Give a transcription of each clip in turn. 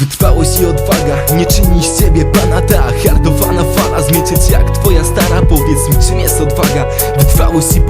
Wytrwałość i odwaga nie czyni z ciebie pana. Ta Hardowana fala zmiecieć jak twoja stara. Powiedz mi czym jest odwaga? Wytrwałość i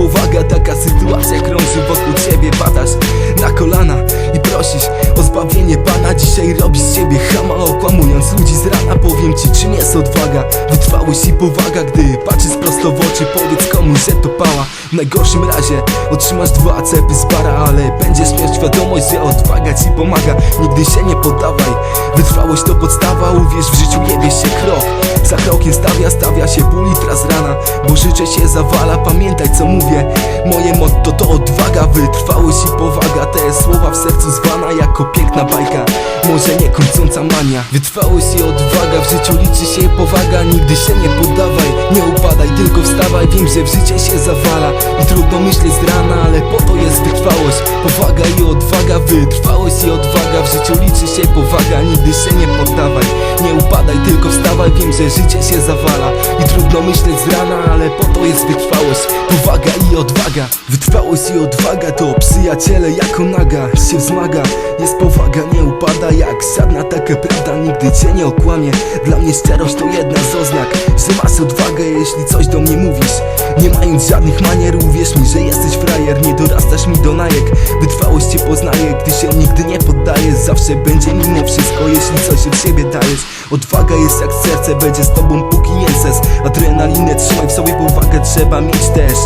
czym jest odwaga, wytrwałość i powaga. Gdy patrzysz prosto w oczy, powiedz komuś, że to pała. W najgorszym razie otrzymasz dwa cepy z para Ale będziesz miał świadomość, że odwaga ci pomaga. Nigdy się nie poddawaj, wytrwałość to podstawa Uwierz w życiu, jebie się krok Za krokiem stawia, stawia się pół litra z rana Bo życie się zawala, pamiętaj co mówię. Moje motto to odwaga, wytrwałość i powaga. Te słowa w sercu zwana jako piękna bajka. Może nie kończąca mania. Wytrwałość i odwaga, w życiu liczy się powaga. Nigdy się nie poddawaj, nie upadaj, tylko wstawaj. Wiem, że w życie się zawala i trudno myśleć z rana Ale po to jest wytrwałość, powaga i odwaga Wytrwałość i odwaga, w życiu liczy się powaga Nigdy się nie poddawaj, nie upadaj, tylko wstawaj Wiem, że życie się zawala. I trudno myśleć z rana Ale po to jest wytrwałość, powaga i odwaga. Wytrwałość i odwaga to przyjaciele jako naga. Się wzmaga, jest powaga, nie upada Jak żadna taka prawda nigdy cię nie okłamie. Dla mnie szczerość to jedna z oznak. Że masz odwagę, jeśli coś do mnie mówisz Nie mając żadnych manier, uwierz mi, że jesteś frajer. Nie dorastasz mi do najek. Wytrwałość cię poznaje, gdy się nigdy nie poddajesz Zawsze będzie mimo wszystko, jeśli coś od siebie dajesz. Odwaga jest jak serce, będzie z tobą póki jęses Adrenalinę trzymaj w sobie, powagę trzeba mieć też.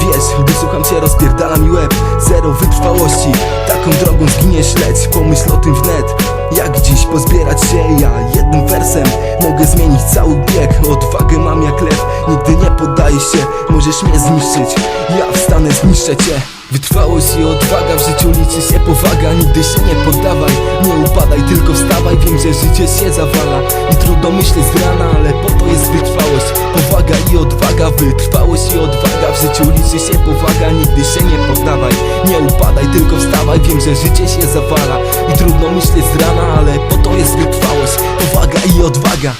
Wiesz, gdy słucham cię rozpierdala mi łeb. Zero wytrwałości, taką drogą zginiesz leć. Pomyśl o tym wnet, jak dziś pozbierać się Ja? Jednym wersem mogę zmienić cały bieg. Odwagę mam jak nie się Możesz mnie zniszczyć, ja wstanę, zniszczę cię. Wytrwałość i odwaga, w życiu liczy się powaga. Nigdy się nie poddawaj, nie upadaj, tylko wstawaj. Wiem, że życie się zawala i trudno myśleć z rana Ale po to jest wytrwałość, powaga i odwaga Wytrwałość i odwaga, w życiu liczy się powaga. Nigdy się nie poddawaj, nie upadaj, tylko wstawaj. Wiem, że życie się zawala i trudno myśleć z rana Ale po to jest wytrwałość, powaga i odwaga